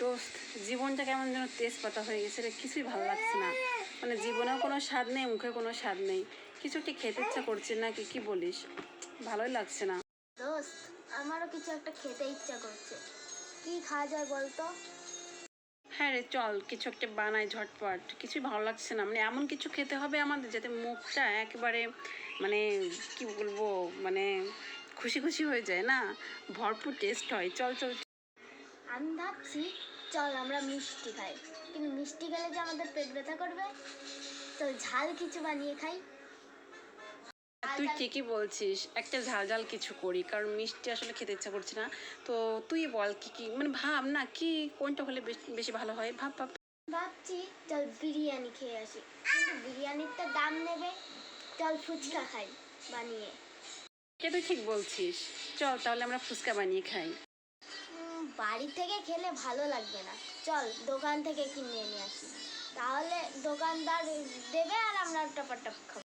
দোস্ত জীবনটা কেমন যেন তেজপাতা হয়ে গেছে রে কিছুই ভালো লাগছে না। মানে জীবনেও কোনো স্বাদ নেই মুখে কোনো স্বাদ নেই। কিছু একটু খেতে ইচ্ছা করছে না কি কি বলিস? ভালোই লাগছে না। দোস্ত আমারও কিছু একটা খেতে ইচ্ছা করছে। কি খাওয়া যায় বলতো? হ্যাঁ রে চল কিছু একটা বানাই ঝটপট। কিছুই ভালো লাগছে না। মানে এমন কিছু খেতে হবে আমাদের যাতে মুখটা একেবারে মানে কি বলব মানে খুশি খুশি হয়ে যায় না? ভরপুর টেস্ট হয়। চল চল আমি ভাবছি চল আমরা মিষ্টি খাই। কিন্তু মিষ্টি খেলে যে আমাদের পেট ব্যথা করবে? তো ঝাল কিছু বানিয়ে খাই। তুই ঠিকই বলছিস একটা ঝাল ঝাল কিছু করি কারণ মিষ্টি আসলে খেতে ইচ্ছা করছে না। তো তুই বল কি কি মানে ভাব না কি কোনটা হলে বেশ- বেশি ভালো হয়? ভাব ভাব। ভাবছি চল বিরিয়ানি খেয়ে আসি। কিন্তু বিরিয়ানির তো দাম নেবে। চল ফুচকা খাই বানিয়ে। কে তুই ঠিক বলছিস? চল তাহলে আমরা ফুচকা বানিয়ে খাই। বাড়ি থেকে খেলে ভালো লাগবে না। চল, দোকান থেকে কিনে নিয়ে আসি। তাহলে দোকানদার দেবে আর আমরা টপাটপ খাব।